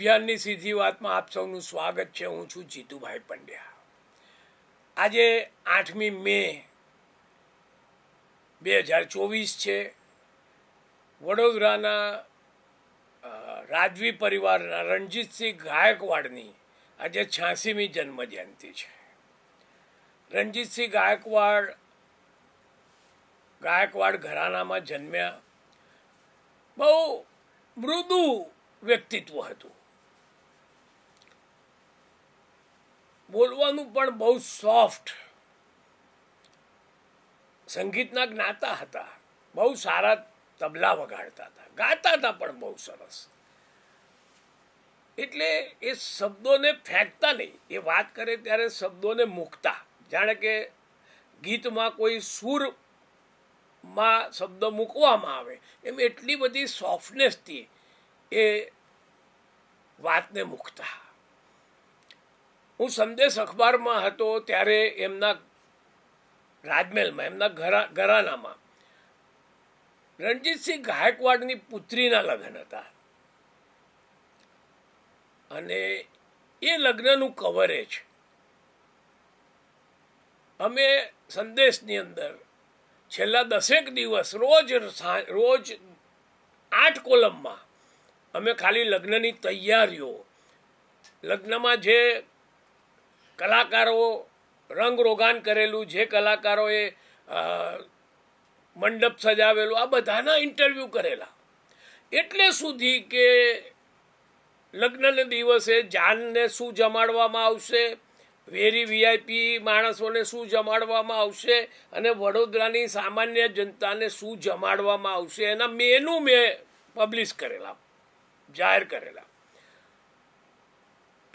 અભિયાનની સીધી વાતમાં આપ સૌનું સ્વાગત છે. હું છું જીતુભાઈ પંડ્યા. આજે આઠમી મે બે હજાર ચોવીસ છે. વડોદરાના રાજવી પરિવારના રણજીતસિંહ ગાયકવાડની આજે છ્યાસીમી જન્મજયંતિ છે. રણજીતસિંહ ગાયકવાડ ગાયકવાડ ઘરાનામાં જન્મ્યા. બહુ મૃદુ વ્યક્તિત્વ હતું. બોલવાનું પણ બહુ સોફ્ટ સંગીતના જ્ઞાતા હતા. બહુ સારા તબલા વગાડતા હતા. ગાતા હતા પણ બહુ સરસ. એટલે એ શબ્દોને ફેંકતા નહીં. એ વાત કરે ત્યારે શબ્દોને મૂકતા. જાણે કે ગીતમાં કોઈ સુરમાં શબ્દ મૂકવામાં આવે. એમ એટલી બધી સોફ્ટનેસથી એ વાતને મૂકતા. હું સંદેશ અખબારમાં હતો ત્યારે એમના રાજમહેલમાં, એમના ઘરા, ઘરાનામાં. રણજીતસિંહ ગાયકવાડની પુત્રીના લગ્ન હતા. અને એ લગ્નનું કવરેજ અમે સંદેશની અંદર છેલ્લા દસેક દિવસ રોજ રોજ આઠ કોલમમાં અમે ખાલી લગ્નની તૈયારીઓ, લગ્નમાં જે કલાકારો રંગ રોગાન કરેલું, જે કલાકારોએ મંડપ સજાવેલું, આ બધાના ઇન્ટરવ્યૂ કરેલા. એટલે સુધી કે લગ્નને દિવસે જાનને શું જમાડવામાં આવશે, વેરી વીઆઈપી માણસોને શું જમાડવામાં આવશે, અને વડોદરાની સામાન્ય જનતાને શું જમાડવામાં આવશે, એના મેનુ મેં પબ્લિશ કરેલા, જાહેર કરેલા.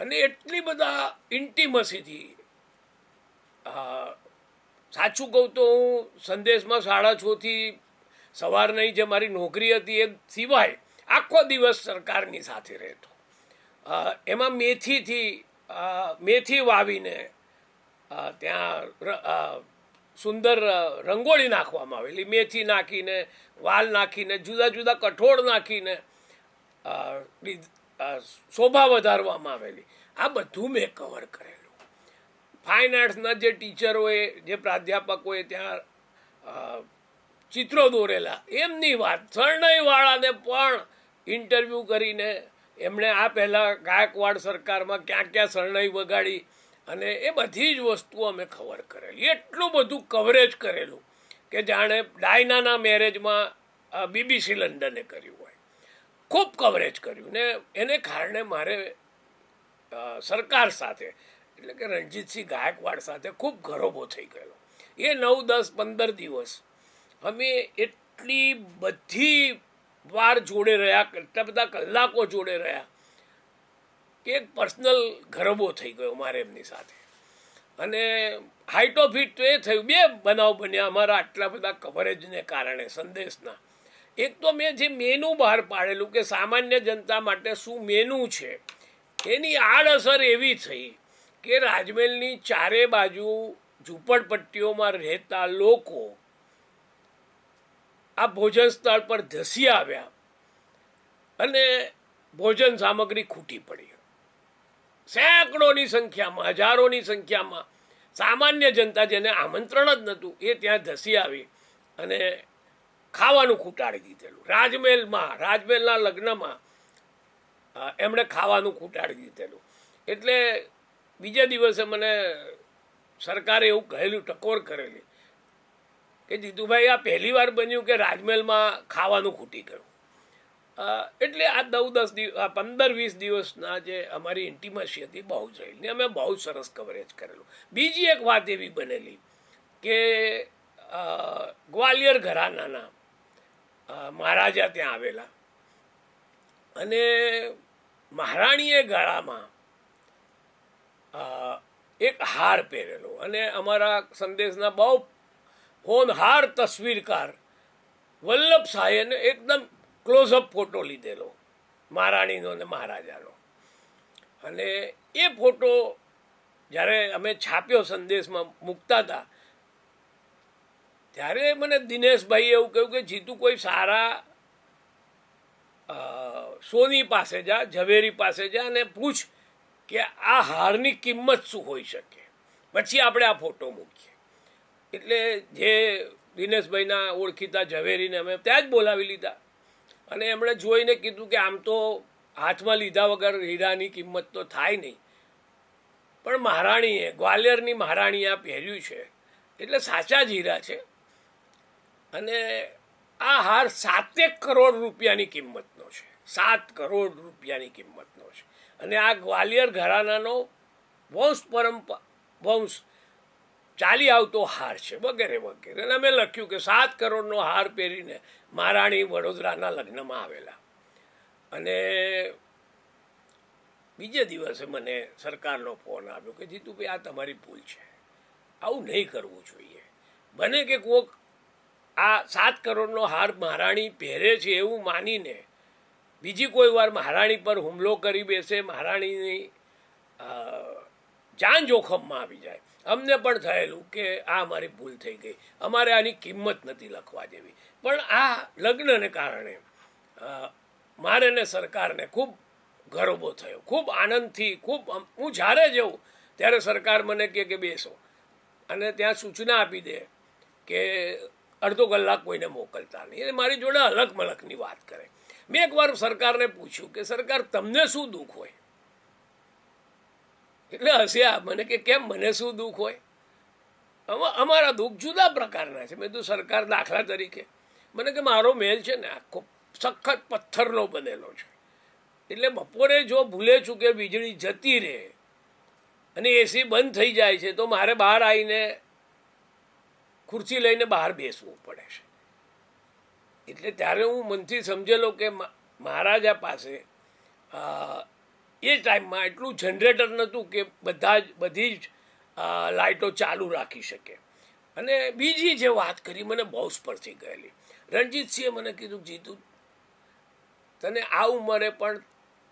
અને એટલી બધા ઇન્ટિમસીથી સાચું કહું તો હું સંદેશમાં સાડા છથી સવારની જે મારી નોકરી હતી એ સિવાય આખો દિવસ સરકારની સાથે રહેતો. એમાં મેથીથી મેથી વાવીને ત્યાં સુંદર રંગોળી નાખવામાં આવેલી. મેથી નાખીને, વાલ નાખીને, જુદા જુદા કઠોળ નાખીને શોભા વધારવામાં આવેલી. આ બધું મેં કવર કરેલું. ફાઇન આર્ટ્સના જે ટીચરોએ, જે પ્રાધ્યાપકોએ ત્યાં ચિત્રો દોરેલા, એમની વાત, શરણાઈવાળાને પણ ઇન્ટરવ્યૂ કરીને એમણે આ પહેલાં ગાયકવાડ સરકારમાં ક્યાં ક્યાં શરણાઈ વગાડી અને એ બધી જ વસ્તુઓ અમે ખબર કરેલી. એટલું બધું કવરેજ કરેલું કે જાણે ડાયનાના મેરેજમાં બીબીસી લંડને કર્યું હોય. ખૂબ કવરેજ કર્યું ને એને કારણે મારે સરકાર સાથે, એટલે કે રણજીતસિંહ ગાયકવાડ સાથે ખૂબ ઘરોબો થઈ ગયેલો. એ નવ, દસ, પંદર દિવસ અમે એટલી બધી વાર જોડે રહ્યા, એટલા બધા કલાકો જોડે રહ્યા, કે એક પર્સનલ ગરબો થઈ ગયો મારે એમની સાથે. અને હાઇટ ઓફ હિટ તો એ થયું, બે બનાવ બન્યા અમારા આટલા બધા કવરેજને કારણે, સંદેશના. એક તો મેં જે મેનુ બહાર પાડેલું કે સામાન્ય જનતા માટે શું મેનુ છે, એની આડઅસર એવી થઈ કે રાજમહેલની ચારે બાજુ ઝૂંપડપટ્ટીઓમાં રહેતા લોકો આ ભોજન સ્થળ પર ધસી આવ્યા અને ભોજન સામગ્રી ખૂટી પડી. સેંકડોની સંખ્યામાં, હજારોની સંખ્યામાં સામાન્ય જનતા જેને આમંત્રણ જ નહોતું, એ ત્યાં ધસી આવી અને ખાવાનું ખૂટાડી દીધેલું. રાજમહેલમાં, રાજમહેલના લગ્નમાં એમણે ખાવાનું ખૂટાડી દીધેલું. એટલે બીજા દિવસે મને સરકારે એવું કહેલું, ટકોર કરેલી કે, જીતુભાઈ, આ પહેલી વાર બન્યું કે રાજમહેલમાં ખાવાનું ખૂટી ગયું. એટલે આ નવ દસ દિવસ આ પંદર વીસ દિવસના જે અમારી ઇન્ટિમસી હતી બહુ જ રહેલી અમે બહુ સરસ કવરેજ કરેલું. બીજી એક વાત એવી બનેલી કે ગ્વાલિયર ઘરાનાના મહારાજા ત્યાં આવેલા. અને મહારાણીએ ગળામાં એક હાર પહેરેલો. અને અમારા સંદેશના બહુ હોનહાર તસવીરકાર વલ્લભ શાહે એકદમ ક્લોઝઅપ ફોટો લીધેલો, મહારાણીનો અને મહારાજાનો. અને એ ફોટો જ્યારે અમે છાપ્યો સંદેશમાં મૂકતા હતા ત્યારે મને દિનેશભાઈએ એવું કહ્યું કે, જીતુ, કોઈ સારા સોની પાસે જા, ઝવેરી પાસે જા અને પૂછ કે આ હારની કિંમત શું હોઈ શકે. પછી આપણે આ ફોટો મૂકીએ. એટલે જે દિનેશભાઈના ઓળખીતા ઝવેરીને અમે ત્યાં જ બોલાવી લીધા. અને એમણે જોઈને કીધું કે, આમ તો હાથમાં લીધા વગર હીરાની કિંમત તો થાય નહીં. પણ મહારાણીએ, ગ્વાલિયરની મહારાણીએ આ પહેર્યું છે. એટલે સાચા જ હીરા છે. અને આ હાર સાતેક કરોડ રૂપિયાની કિંમતનો છે. સાત કરોડ રૂપિયાની કિંમતનો છે. અને આ ગ્વાલિયર ઘરાનાનો વંશ પરંપરા વંશ ચાલી આવતો હાર છે, વગેરે વગેરે. અને અમે લખ્યું કે સાત કરોડનો હાર પહેરીને મહારાણી વડોદરાના લગ્નમાં આવેલા. અને બીજે દિવસે મને સરકારનો ફોન આવ્યો કે જીતુભાઈ, આ તમારી ભૂલ છે. આવું નહીં કરવું જોઈએ. બને કે કોક આ સાત કરોડનો હાર મહારાણી પહેરે છે એવું માનીને બીજી કોઈ વાર મહારાણી પર હુમલો કરી બેસે, મહારાણીની જાન જોખમમાં આવી જાય. અમને પણ થયેલું કે આ અમારી ભૂલ થઈ ગઈ. અમારે આની કિંમત નથી લખવા જેવી. પણ આ લગ્નને કારણે મારે ને સરકારને ખૂબ ગરબો થયો. ખૂબ આનંદથી, ખૂબ હું જ્યારે જઉં ત્યારે સરકાર મને કહે કે બેસો. અને ત્યાં સૂચના આપી દે કે અડધો કલાક કોઈને મોકલતા નહીં. એ મારી જોડે અલગ મલકની વાત કરે. મેં એકવાર સરકારને પૂછ્યું કે, સરકાર, તમને શું દુઃખ હોય? એટલે હસ્યા મને કે, કેમ મને શું દુઃખ હોય? અમા- અમારા દુઃખ જુદા પ્રકારના છે. મેં તો સરકાર દાખલા તરીકે મને કે, મારો મહેલ છે ને આખો સખત પથ્થરનો બનેલો છે. એટલે બપોરે જો ભૂલે ચૂકે, વીજળી જતી રહે અને એસી બંધ થઈ જાય છે, તો મારે બહાર આવીને ખુરશી લઈને બહાર બેસવું પડે છે. એટલે ત્યારે હું મનથી સમજેલો કે મહારાજા પાસે એ ટાઈમમાં એટલું જનરેટર નહોતું કે બધા જ, બધી જ લાઇટો ચાલુ રાખી શકે. અને બીજી જે વાત કરી મને બહુ સ્પર્શી ગયેલી. રણજીતસિંહે મને કીધું, જીતું, તને આ ઉંમરે પણ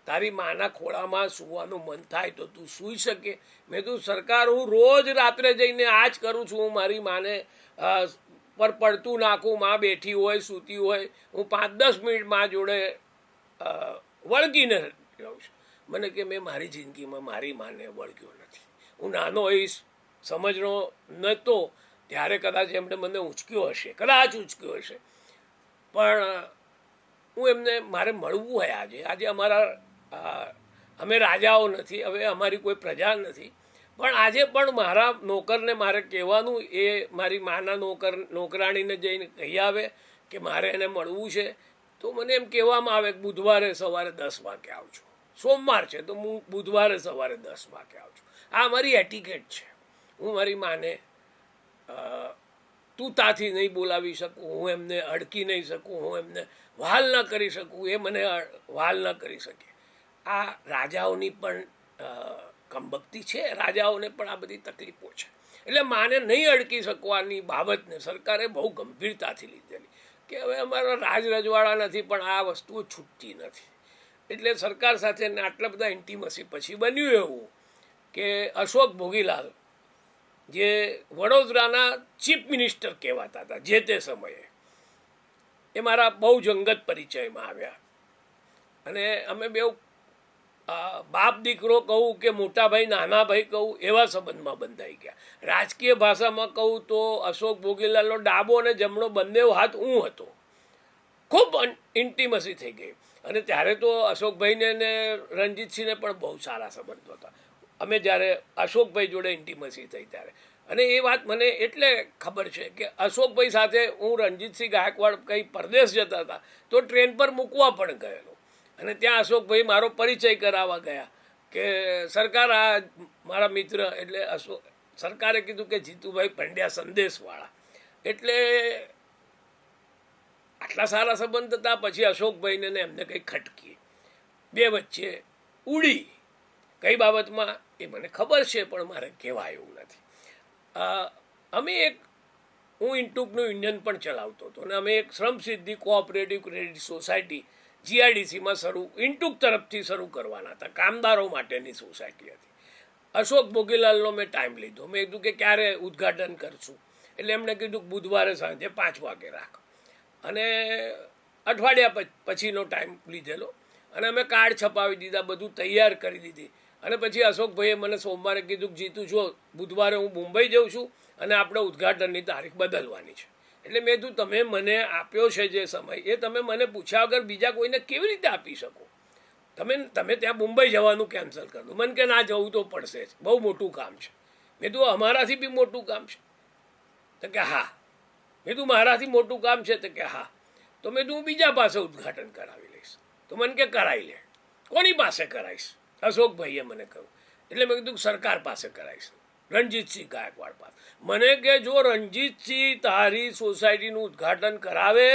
તારી માના ખોળામાં સૂવાનું મન થાય તો તું સૂઈ શકે. મેં કીધું, સરકાર, હું રોજ રાત્રે જઈને આ જ કરું છું. હું મારી માને પર પડતું નાખું. માં બેઠી હોય, સૂતી હોય. હું પાંચ દસ મિનિટમાં જોડે વળગીને રહું છું. મને કે, મેં મારી જિંદગીમાં મારી માને વળગ્યો નથી. હું નાનો હોઈશ સમજનો નહોતો ત્યારે કદાચ એમણે મને ઉંચક્યો હશે. કદાચ ઉંચક્યો હશે. પણ, હું એમને, મારે મળવું હોય આજે. આજે અમારા અમે રાજાઓ નથી, હવે અમારી કોઈ પ્રજા નથી. પણ આજે પણ મારા નોકરને મારે કહેવાનું, એ મારી માના નોકર, નોકરાણીને જઈને કહી આવે કે મારે એને મળવું છે, તો મને એમ કહેવામાં આવે કે બુધવારે સવારે દસ વાગે આવજો. સોમવાર છે, તો હું બુધવારે સવારે દસ વાગે આવજો. આ મારી એટિકેટ છે. હું મારી માને તું તાથી નહીં બોલાવી શકું, હું એમને અડકી નહીં શકું, હું એમને વહાલ ન કરી શકું, એ મને વહાલ ન કરી શકે. આ રાજાઓની પણ અ, છે. રાજાઓને પણ આ બધી તકલીફો છે. એટલે માને નહીં અડકી શકવાની બાબતને સરકારે બહુ ગંભીરતાથી લીધેલી કે હવે અમારા રાજ રજવાડા નથી પણ આ વસ્તુઓ છૂટતી નથી. એટલે સરકાર સાથે આટલા બધા ઇન્ટીમસી પછી બન્યું એવું કે અશોક ભોગીલાલ જે વડોદરાના ચીફ મિનિસ્ટર કહેવાતા હતા જે તે સમયે એ મારા બહુ જંગત પરિચયમાં આવ્યા. અને અમે બે બાપ દીકરો કહું કે મોટા ભાઈ, નાના ભાઈ કહું, એવા સંબંધમાં બંધાઈ ગયા. રાજકીય ભાષામાં કહું તો અશોક ભોગીલાલનો ડાબો અને જમણો બંને હાથ હું હતો. ખૂબ ઇન્ટિમસી થઈ ગઈ. અને ત્યારે તો અશોકભાઈને ને રણજીતસિંહને પણ બહુ સારા સંબંધો હતા. અમે જ્યારે અશોકભાઈ જોડે ઇન્ટિમસી થઈ ત્યારે. અને એ વાત મને એટલે ખબર છે કે અશોકભાઈ સાથે હું રણજીતસિંહ ગાયકવાડ કંઈ પરદેશ જતા હતા, તો ટ્રેન પર મૂકવા પણ ગયેલો. અને ત્યાં અશોકભાઈ મારો પરિચય કરાવવા ગયા કે સરકાર આ મારા મિત્ર એટલે અશોક સરકારે કીધું કે જીતુભાઈ પંડ્યા સંદેશવાળા. એટલે આટલા સારા સંબંધ હતા, પછી અશોકભાઈને ને એમને કંઈ ખટકી. બે વચ્ચે ઉડી. કઈ બાબતમાં એ મને ખબર છે, પણ મારે કહેવાય એવું નથી. અમે એક, હું ઇન્ટુકનું ઇન્ડિયન પણ ચલાવતો હતો અને અમે એક શ્રમ સિદ્ધિ કોઓપરેટિવ ક્રેડિટ સોસાયટી જીઆઈડીસીમાં શરૂ, ઇન્ટુક તરફથી શરૂ કરવાના હતા. કામદારો માટેની સોસાયટી હતી. અશોક બોગીલાલનો મેં ટાઈમ લીધો. મેં કીધું કે ક્યારે ઉદ્ઘાટન કરશું? એટલે એમણે કીધું બુધવારે સાંજે પાંચ વાગે રાખ. અને અઠવાડિયા પછીનો ટાઈમ લીધેલો. અને અમે કાર્ડ છપાવી દીધા, બધું તૈયાર કરી દીધી. અને પછી અશોકભાઈએ મને સોમવારે કીધું કે જીતું, જો બુધવારે હું મુંબઈ જઉં છું અને આપણે ઉદ્ઘાટનની તારીખ બદલવાની છે. એટલે મેં કીધું, તમે મને આપ્યો છે જે સમય, એ તમે મને પૂછ્યા વગર બીજા કોઈને કેવી રીતે આપી શકો? તમે તમે ત્યાં મુંબઈ જવાનું કેન્સલ કરી દો. મને કે, ના, જવું તો પડશે જ. બહુ મોટું કામ છે. મેં કીધું, અમારાથી બી મોટું કામ છે. તો કે, હા. મેં કીધું, મારાથી મોટું કામ છે. તો કે, હા. તો મેં કીધું, હું બીજા પાસે ઉદ્ઘાટન કરાવી લઈશ. તો મને કે કરાવી લે. કોની પાસે કરાવીશ અશોકભાઈએ મને કહ્યું. એટલે મેં કીધું, સરકાર પાસે કરાવીશ રણજીતસિંહ ગાયકવાડ પાસે મને કે જો રણજીતસિંહ તારી સોસાયટીનું ઉદ્ઘાટન કરાવે,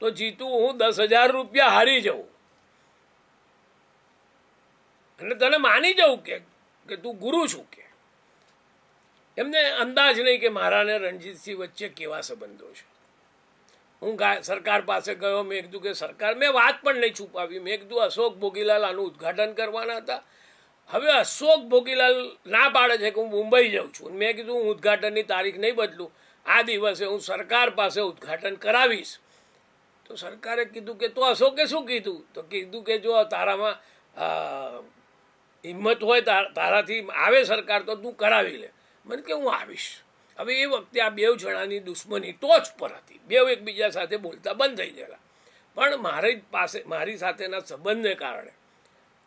તો જીતું હું દસ હજાર રૂપિયા હારી જાઉં. અને તને માની જાઉં કે કે તું ગુરુ છું કે. એમને અંદાજ નહીં કે મારા ને રણજીતસિંહ વચ્ચે કેવા સંબંધો છે. હું સરકાર પાસે ગયો, મેં કીધું કે સરકાર, મેં વાત પણ નહીં છુપાવી. મેં કીધું અશોક ભોગીલાલ આનું ઉદ્ઘાટન કરવાના હતા. હવે અશોક ભોગીલાલ ના પાડે છે કે હું મુંબઈ જાઉં છું. મેં કીધું હું ઉદઘાટનની તારીખ નહીં બદલું. આ દિવસે હું સરકાર પાસે ઉદ્ઘાટન કરાવીશ. તો સરકારે કીધું કે તો અશોકે શું કીધું? તો કીધું કે જો તારામાં હિંમત હોય તાર- તારાથી આવે સરકાર તો તું કરાવી લે. મને કે હું આવીશ. હવે એ વખતે આ બેવ જણાની દુશ્મની ટોચ પર હતી. બેવ એકબીજા સાથે બોલતા બંધ થઈ ગયેલા. પણ મારી પાસે, મારી સાથેના સંબંધને કારણે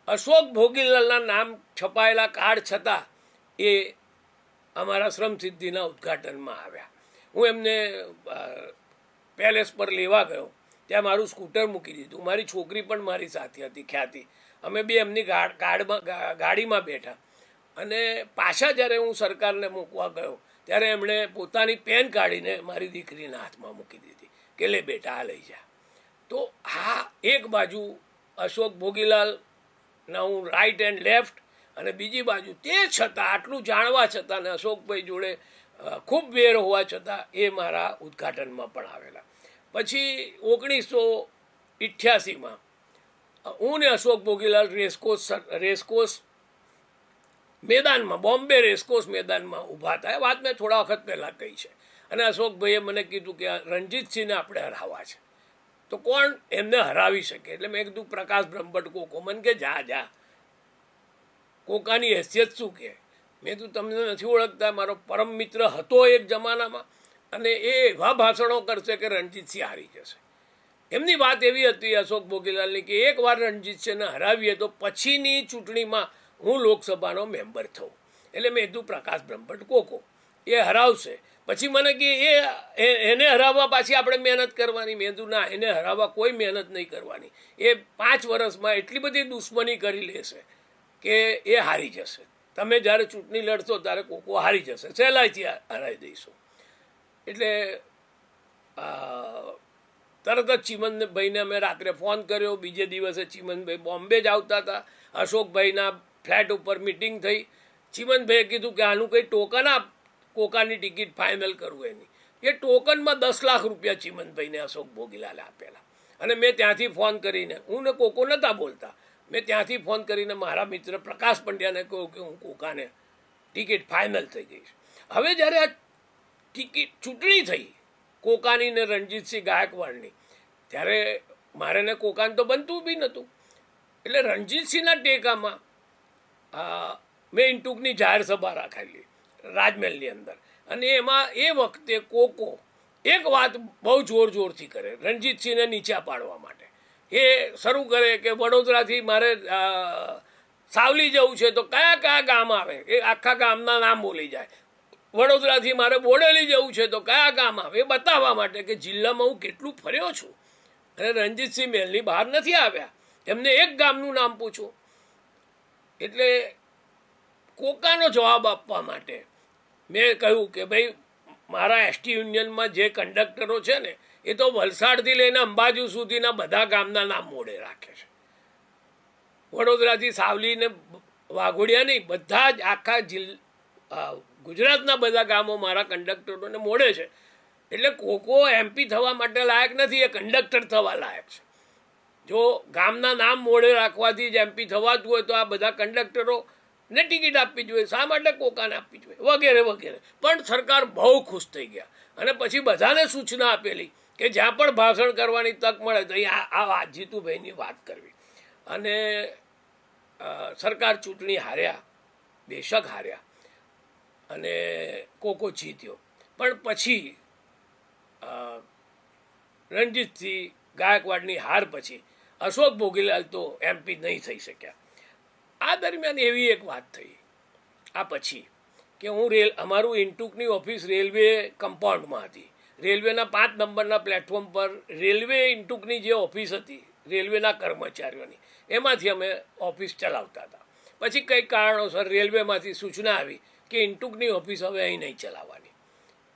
અશોક ભોગીલાલના નામ છપાયેલા કાર્ડ છતાં એ અમારા શ્રમસિદ્ધિના ઉદ્ઘાટનમાં આવ્યા. હું એમને પેલેસ પર લેવા ગયો. ત્યાં મારું સ્કૂટર મૂકી દીધું. મારી છોકરી પણ મારી સાથે હતી, ખ્યાતિ. અમે બે એમની ગાડ, ગાડમાં ગાડીમાં બેઠા. અને પાછા જ્યારે હું સરકારને મૂકવા ગયો, ત્યારે એમણે પોતાની પેન કાઢીને મારી દીકરીના હાથમાં મૂકી દીધી કે લે બેટા આ લઈ જા. તો હા એક બાજુ અશોક ભોગીલાલના હું રાઈટ એન્ડ લેફ્ટ અને બીજી બાજુ તે છતાં, આટલું જાણવા છતાં ને અશોકભાઈ જોડે ખૂબ વેર હોવા છતાં એ મારા ઉદ્ઘાટનમાં પણ આવેલા. પછી ઓગણીસો ઇઠ્યાસીમાં હું ને અશોક ભોગીલાલ રેસકોસ રેસકોસ મેદાનમાં, બોમ્બે રેસકોસ મેદાનમાં ઊભા હતા વાત મેં થોડા વખત પહેલાં કહી છે. અને અશોકભાઈએ મને કીધું કે રણજીતસિંહને આપણે હરાવવા છે. તો કોણ એમને હરાવી શકે? એટલે મેં કીધું, પ્રકાશ બ્રહ્મભટ્ટ કોકો. મન કે, જા જા. કોકાની હેસિયત શું કે? મેં તું તમને નથી ઓળખતા, મારો પરમ મિત્ર હતો એક જમાનામાં અને એ એવા ભાષણો કરશે કે રણજીતસિંહ હારી જશે. એમની વાત એવી હતી અશોક ભોગીલાલની કે એકવાર રણજીતસિંહને હરાવીએ તો પછીની ચૂંટણીમાં હું લોકસભાનો મેમ્બર થઉં. એટલે મેં કીધું, પ્રકાશ બ્રહ્મભટ્ટ કોકો, એ હરાવશે. પછી મને કે એ એને હરાવવા પાછી આપણે મહેનત કરવાની. મેંદુ ના, એને હરાવવા કોઈ મહેનત નહીં કરવાની. એ પાંચ વર્ષમાં એટલી બધી દુશ્મની કરી લેશે કે એ હારી જશે. તમે જ્યારે ચૂંટણી લડશો ત્યારે કોકો હારી જશે. સહેલાઈથી હરાવી દઈશું. એટલે તરત જ ચીમનભાઈને અમે રાત્રે ફોન કર્યો. બીજે દિવસે ચીમનભાઈ બોમ્બે જ આવતા હતા. અશોકભાઈના ફ્લેટ ઉપર મિટિંગ થઈ. ચીમનભાઈએ કીધું કે આનું કંઈ ટોકન આપ કોકાની ટિકિટ ફાઇનલ કરવું એની. એ ટોકનમાં દસ લાખ રૂપિયા ચીમનભાઈને અશોક ભોગીલાલે આપેલા. અને મેં ત્યાંથી ફોન કરીને, હું ને કોકો નહોતા બોલતા, મેં ત્યાંથી ફોન કરીને મારા મિત્ર પ્રકાશ પંડ્યાને કહ્યું કે હું કોકાને ટિકિટ ફાઇનલ થઈ ગઈ હવે જ્યારે આ ટિકિટ ચૂંટણી થઈ, કોકાની ને રણજીતસિંહ ગાયકવાડની, ત્યારે મારે ને કોકાને તો બનતું બી નહોતું એટલે રણજીતસિંહના ટેકામાં મેં ઇન્ટુકની જાહેર સભા રાખેલી. રાજમહેલની અંદર. અને એમાં એ વખતે કોકો એક વાત બહુ જોર જોરથી કરે, રણજીતસિંહને નીચા પાડવા માટે. એ શરૂ કરે કે વડોદરાથી મારે સાવલી જવું છે તો કયા કયા ગામ આવે? એ આખા ગામના નામ બોલી જાય. વડોદરાથી મારે બોડેલી જવું છે તો કયા ગામ આવે? એ બતાવવા માટે કે જિલ્લામાં હું કેટલું ફર્યો છું. અને રણજીતસિંહ મહેલની બહાર નથી આવ્યા. એમને એક ગામનું નામ પૂછું. એટલે કોકાનો જવાબ આપવા માટે મેં કહ્યું કે ભાઈ, મારા એસટી યુનિયનમાં જે કંડક્ટરો છે ને, એ તો વલસાડથી લઈને અંબાજુ સુધીના બધા ગામના નામ મોડે રાખે છે. વડોદરાથી સાવલીને વાઘોડિયા નહીં, બધા જ આખા જિલ્લ ગુજરાતના બધા ગામો મારા કંડક્ટરોને મોડે છે. એટલે કોકો એમપી થવા માટે લાયક નથી, એ કંડક્ટર થવા લાયક છે. જો ગામના નામ મોડે રાખવાથી જ એમપી થવાતું હોય તો આ બધા કંડક્ટરો ને ટિકિટ આપવી જોઈએ, શા માટે કોકાને આપવી જોઈએ? વગેરે વગેરે. પણ સરકાર બહુ ખુશ થઈ ગયા. અને પછી બધાને સૂચના આપેલી કે જ્યાં પણ ભાષણ કરવાની તક મળે તો અહીં આ આ વાત જીતુભાઈની વાત કરવી. અને સરકાર ચૂંટણી હાર્યા, બેશક હાર્યા, અને કોકો જીત્યો. પણ પછી રણજીતસિંહ ગાયકવાડની હાર પછી અશોક ભોગીલાલ તો એમપી નહીં થઈ શક્યા. આ દરમિયાન એવી એક વાત થઈ. આ પછી કે હું રેલ, અમારું ઇન્ટુકની ઓફિસ રેલવે કમ્પાઉન્ડમાં હતી. રેલવેના પાંચ નંબરના પ્લેટફોર્મ પર રેલવે ઇન્ટુકની જે ઓફિસ હતી, રેલવેના કર્મચારીઓની, એમાંથી અમે ઓફિસ ચલાવતા હતા. પછી કંઈક કારણોસર રેલવેમાંથી સૂચના આવી કે ઇન્ટુકની ઓફિસ હવે અહીં નહીં ચલાવવાની.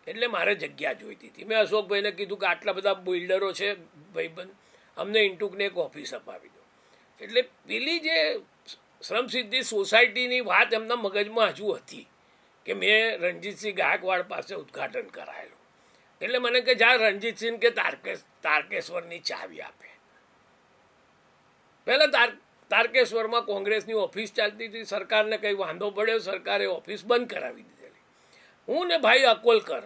એટલે મારે જગ્યા જોઈતી હતી. મેં અશોકભાઈને કીધું કે આટલા બધા બિલ્ડરો છે, ભાઈબંધ, અમને ઇન્ટુકને એક ઓફિસ અપાવી દો. એટલે પેલી જે શ્રમસિદ્ધિ સોસાયટીની વાત એમના મગજમાં હજુ હતી કે મેં રણજીતસિંહ ગાયકવાડ પાસે ઉદ્ઘાટન કરાયેલું. એટલે મને કે જા રણજીતસિંહ કે તારકેશ, તારકેશ્વરની ચાવી આપે. પહેલાં તાર, તારકેશ્વરમાં કોંગ્રેસની ઓફિસ ચાલતી હતી, સરકારને કંઈ વાંધો પડ્યો, સરકારે ઓફિસ બંધ કરાવી દીધેલી. હું ને ભાઈ અકોલકર,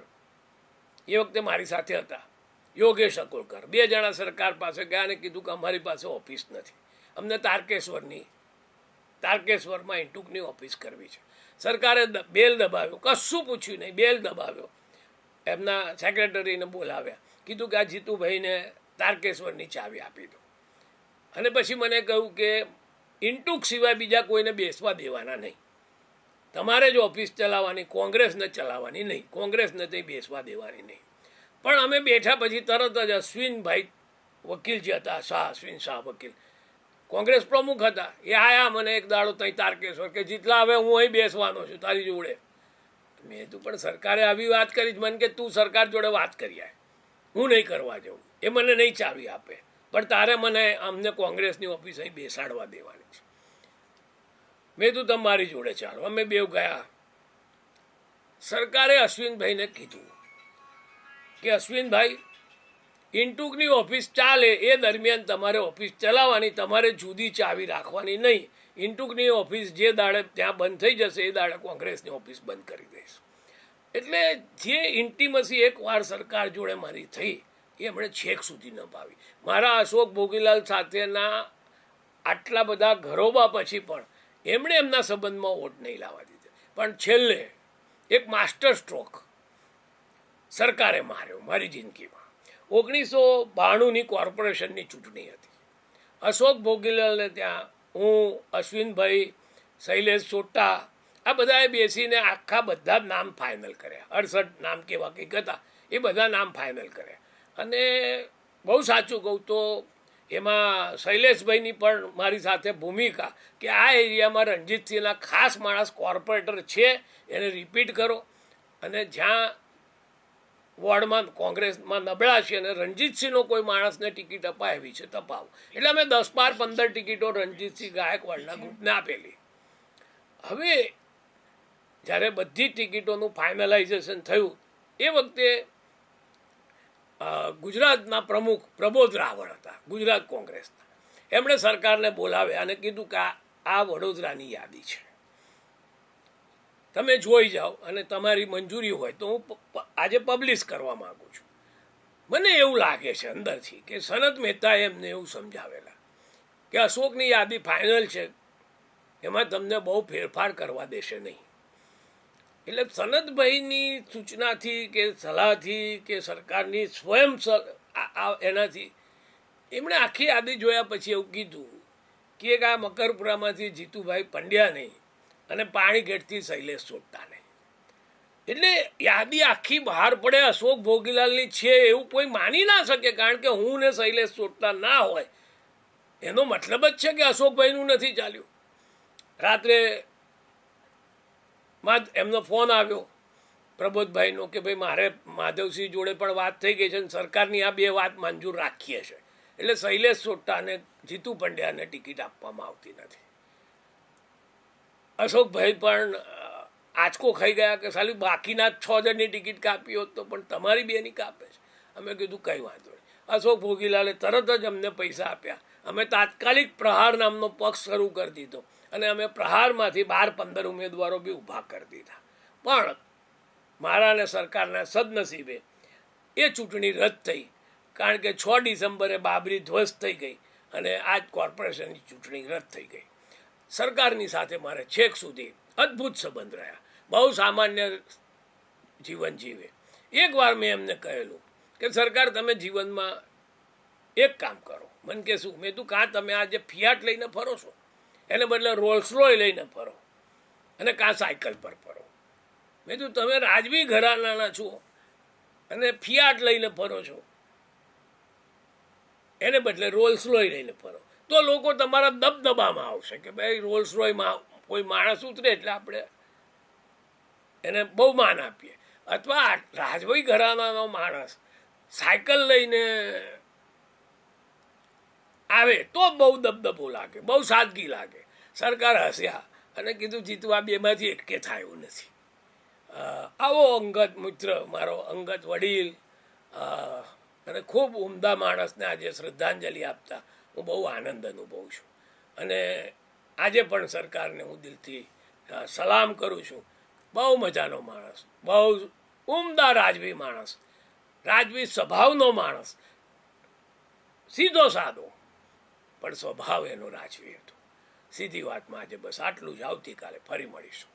એ વખતે મારી સાથે હતા, યોગેશ અકોલકર. બે જણા સરકાર પાસે ગયા અને કીધું કે અમારી પાસે ઓફિસ નથી. અમને તારકેશ્વરની તારકેશ્વરમાં ઇન્ટુકની ઓફિસ કરવી છે. સરકારે બેલ દબાવ્યો. કશું પૂછ્યું નહીં. બેલ દબાવ્યો. એમના સેક્રેટરીને બોલાવ્યા. કીધું કે આ જીતુભાઈને તારકેશ્વરની ચાવી આપી દો. અને પછી મને કહ્યું કે ઇન્ટુક સિવાય બીજા કોઈને બેસવા દેવાના નહીં. તમારે જ ઓફિસ ચલાવવાની, કોંગ્રેસને ચલાવવાની નહીં. કોંગ્રેસને તે બેસવા દેવાની નહીં. પણ અમે બેઠા પછી તરત જ અશ્વિનભાઈ વકીલ જે હતા, શાહ અશ્વિન શાહ વકીલ કોંગ્રેસ પ્રમુખ હતા. એ આયા મને એક દાડો ત્યાં તારકેશ્વર કે જેટલા હવે હું અહીં બેસવાનો છું તારી જોડે. મેં તું પણ સરકારે આવી વાત કરી. મને કે, તું સરકાર જોડે વાત કરી આય. હું નહીં કરવા જાઉં. એ મને નહીં ચાવી આપે. પણ તારે મને અમને કોંગ્રેસની ઓફિસ અહીં બેસાડવા દેવાની છે. મેં તું તમારી જોડે ચાલો. અમે બેવ ગયા. સરકારે અશ્વિનભાઈને કીધું કે, અશ્વિનભાઈ ઇન્ટુકની ઓફિસ ચાલે એ દરમિયાન તમારે ઓફિસ ચલાવવાની, તમારે જુદી ચાવી રાખવાની નહીં. ઇન્ટુકની ઓફિસ જે દાડે ત્યાં બંધ થઈ જશે, એ દાડે કોંગ્રેસની ઓફિસ બંધ કરી દઈશ. એટલે જે ઇન્ટિમસી એકવાર સરકાર જોડે મારી થઈ, એ એમણે છેક સુધી ન પાવી મારા અશોક ભોગીલાલ સાથેના આટલા બધા ઘરોબા પછી પણ એમણે એમના સંબંધમાં વોટ નહીં લાવવા દીધા. પણ છેલ્લે એક માસ્ટર સ્ટ્રોક સરકારે માર્યો, મારી જિંદગીમાં. ઓગણીસો બાણુંની કોર્પોરેશનની ચૂંટણી હતી. અશોક ભોગીલાલને ત્યાં હું, અશ્વિનભાઈ, શૈલેષ સોટા, આ બધાએ બેસીને આખા બધા જ નામ ફાઇનલ કર્યા. અડસઠ નામ કેવા કંઈક હતા એ બધા નામ ફાઇનલ કર્યા. અને બહુ સાચું કહું તો એમાં શૈલેષભાઈની પણ મારી સાથે ભૂમિકા કે આ એરિયામાં રણજીતસિંહના ખાસ માણસ કોર્પોરેટર છે, એને રિપીટ કરો. અને જ્યાં વોર્ડમાં કોંગ્રેસમાં નબળા છે અને રણજીતસિંહનો કોઈ માણસને ટિકિટ અપાવી છે, તપાવ. એટલે અમે દસ બાર પંદર ટિકિટો રણજીતસિંહ ગાયકવાડના ગ્રુપને આપેલી. હવે જ્યારે બધી ટિકિટોનું ફાઇનલાઇઝેશન થયું, એ વખતે ગુજરાતના પ્રમુખ પ્રબોધ રાવળ હતા, ગુજરાત કોંગ્રેસના. એમણે સરકારને બોલાવ્યા અને કીધું કે આ વડોદરાની યાદી છે. તમે જોઈ જાઓ અને તમારી મંજૂરી હોય તો હું આજે પબ્લિશ કરવા માગું છું. મને એવું લાગે છે અંદરથી કે સનત મહેતાએ એમને એવું સમજાવેલા કે અશોકની યાદી ફાઇનલ છે, એમાં તમને બહુ ફેરફાર કરવા દેશે નહીં. એટલે સનતભાઈની સૂચનાથી કે સલાહથી કે સરકારની સ્વયં એનાથી એમણે આખી યાદી જોયા પછી એવું કીધું કે આ મકરપુરામાંથી જીતુભાઈ પંડ્યા અને પાણીગેટથી શૈલેષ સોટતા નહીં એટલે યાદી આખી બહાર પડે, અશોક ભોગીલાલની છે એવું કોઈ માની ના શકે, કારણ કે હું ને શૈલેષ સોટતા ના હોય. એનો મતલબ જ છે કે અશોકભાઈનું નથી ચાલ્યું. રાત્રે માં એમનો ફોન આવ્યો, પ્રબોધભાઈનો, કે ભાઈ મારે માધવસિંહ જોડે પણ વાત થઈ ગઈ છે અને સરકારની આ બે વાત મંજૂર રાખીએ છે. એટલે શૈલેષ સોટ્ટા અને જીતુ પંડ્યાને ટિકિટ આપવામાં આવતી નથી. અશોકભાઈ પણ આંચકો ખાઈ ગયા કે સાલી બાકીના છ જણની ટિકિટ કાપી હોત તો પણ તમારી બેની કાપે છે. અમે કીધું કંઈ વાંધો નહીં. અશોક ભોગીલાલે તરત જ અમને પૈસા આપ્યા. અમે તાત્કાલિક પ્રહાર નામનો પક્ષ શરૂ કરી દીધો અને અમે પ્રહારમાંથી બાર પંદર ઉમેદવારો બી ઊભા કરી દીધા. પણ મારા અને સરકારના સદનસીબે એ ચૂંટણી રદ થઈ કારણ કે છ ડિસેમ્બરે બાબરી ધ્વસ્ત થઈ ગઈ અને આ જ કોર્પોરેશનની ચૂંટણી રદ થઈ ગઈ. સરકારની સાથે મારે છેક સુધી અદ્ભુત સંબંધ રહ્યા. બહુ સામાન્ય જીવન જીવે. એકવાર મેં એમને કહેલું કે, સરકાર, તમે જીવનમાં એક કામ કરો. મને કે, શું? મેં તું કાં તમે આજે ફિયાટ લઈને ફરો છો, એને બદલે રોલ્સ રોય લઈને ફરો અને કાં સાયકલ પર ફરો. મેં તું તમે રાજવી ઘરાનાના છો અને ફિયાટ લઈને ફરો છો, એને બદલે રોલ્સ રોય લઈને ફરો. તો લોકો તમારા દબદબામાં આવશે કે ભાઈ રોલ્સ રોયમાં કોઈ માણસ ઉતરે એટલે આપણે એને બહુ માન આપીએ. અથવા રાજભાઈ ઘરાનાનો માણસ સાયકલ લઈને આવે તો બહુ દબદબો લાગે, બહુ સાદગી લાગે. સરકાર હસ્યા અને કીધું, જીતવા બેમાંથી એકે થાય એવું નથી આવો અંગત મિત્ર, મારો અંગત વડીલ અને ખૂબ ઉમદા માણસને આજે શ્રદ્ધાંજલિ આપતા હું બહુ આનંદ અનુભવું છું. અને આજે પણ સરકારને હું દિલથી સલામ કરું છું. બહુ મજાનો માણસ, બહુ ઉમદા રાજવી માણસ, રાજવી સ્વભાવનો માણસ, સીધો સાદો પણ સ્વભાવ એનો રાજવી હતો. સીધી વાતમાં આજે બસ આટલું જ આવતીકાલે ફરી મળીશું.